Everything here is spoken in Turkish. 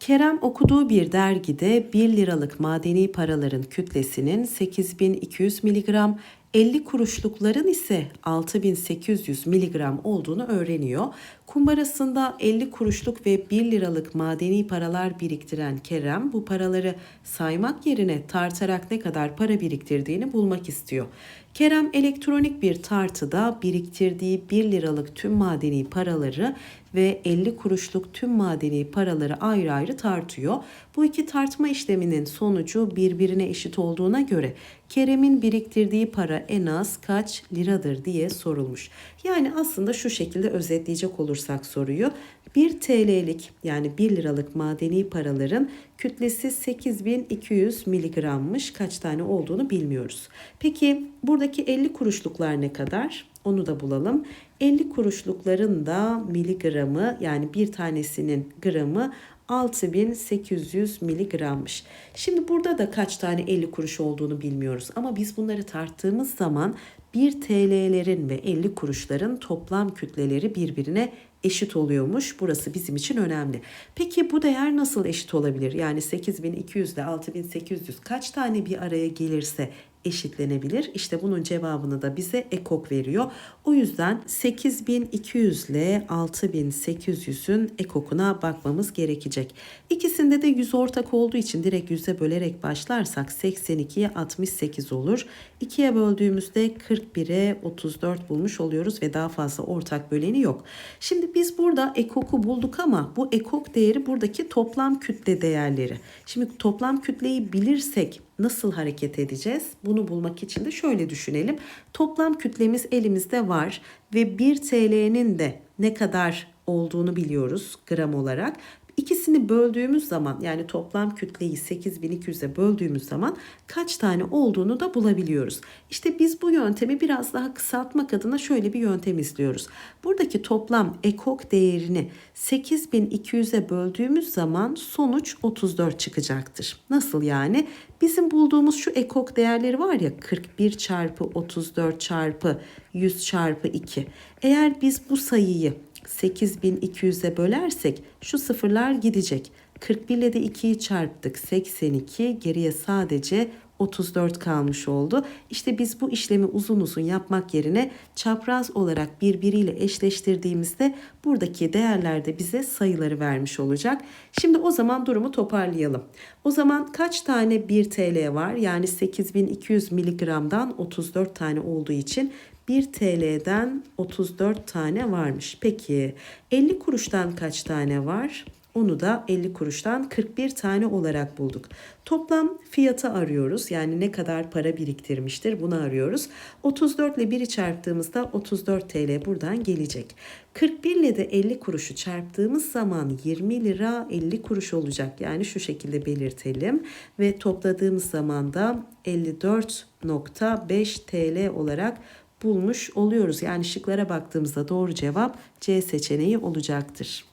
Kerem okuduğu bir dergide 1 liralık madeni paraların kütlesinin 8200 miligram, 50 kuruşlukların ise 6800 miligram olduğunu öğreniyor. Kumbarasında 50 kuruşluk ve 1 liralık madeni paralar biriktiren Kerem bu paraları saymak yerine tartarak ne kadar para biriktirdiğini bulmak istiyor. Kerem elektronik bir tartıda biriktirdiği 1 liralık tüm madeni paraları ve 50 kuruşluk tüm madeni paraları ayrı ayrı tartıyor. Bu iki tartma işleminin sonucu birbirine eşit olduğuna göre Kerem'in biriktirdiği para en az kaç liradır diye sorulmuş. Yani aslında şu şekilde özetleyecek olursak soruyu 1 TL'lik yani 1 liralık madeni paraların kütlesi 8200 miligrammış. Kaç tane olduğunu bilmiyoruz. Peki buradaki 50 kuruşluklar ne kadar? Onu da bulalım. 50 kuruşlukların da miligramı yani bir tanesinin gramı 6800 miligrammış. Şimdi burada da kaç tane 50 kuruş olduğunu bilmiyoruz ama biz bunları tarttığımız zaman 1 TL'lerin ve 50 kuruşların toplam kütleleri birbirine eşit oluyormuş. Burası bizim için önemli. Peki bu değer nasıl eşit olabilir? Yani 8200 ile 6800 kaç tane bir araya gelirse eşitlenebilir. İşte bunun cevabını da bize ekok veriyor. O yüzden 8200 ile 6800'ün ekokuna bakmamız gerekecek. İkisinde de 100 ortak olduğu için direkt 100'e bölerek başlarsak 82'ye 68 olur. 2'ye böldüğümüzde 41'e 34 bulmuş oluyoruz ve daha fazla ortak böleni yok. Şimdi biz burada ekoku bulduk ama bu ekok değeri buradaki toplam kütle değerleri. Şimdi toplam kütleyi bilirsek nasıl hareket edeceğiz? Bunu bulmak için de şöyle düşünelim. Toplam kütlemiz elimizde var ve 1 TL'nin de ne kadar olduğunu biliyoruz gram olarak. İkisini böldüğümüz zaman yani toplam kütleyi 8200'e böldüğümüz zaman kaç tane olduğunu da bulabiliyoruz. İşte biz bu yöntemi biraz daha kısaltmak adına şöyle bir yöntem izliyoruz. Buradaki toplam ekok değerini 8200'e böldüğümüz zaman sonuç 34 çıkacaktır. Nasıl yani? Bizim bulduğumuz şu ekok değerleri var ya 41 çarpı 34 çarpı 100 çarpı 2. Eğer biz bu sayıyı 8200'e bölersek şu sıfırlar gidecek. 41 ile de 2'yi çarptık. 82 geriye sadece 34 kalmış oldu. İşte biz bu işlemi uzun uzun yapmak yerine çapraz olarak birbiriyle eşleştirdiğimizde buradaki değerler de bize sayıları vermiş olacak. Şimdi o zaman durumu toparlayalım. O zaman kaç tane 1 TL var? Yani 8200 miligramdan 34 tane olduğu için 1 TL'den 34 tane varmış. Peki 50 kuruştan kaç tane var? Onu da 50 kuruştan 41 tane olarak bulduk. Toplam fiyatı arıyoruz. Yani ne kadar para biriktirmiştir bunu arıyoruz. 34 ile 1'i çarptığımızda 34 TL buradan gelecek. 41 ile de 50 kuruşu çarptığımız zaman 20 lira 50 kuruş olacak. Yani şu şekilde belirtelim. Ve topladığımız zaman da 54.5 TL olarak bulmuş oluyoruz. Yani şıklara baktığımızda doğru cevap C seçeneği olacaktır.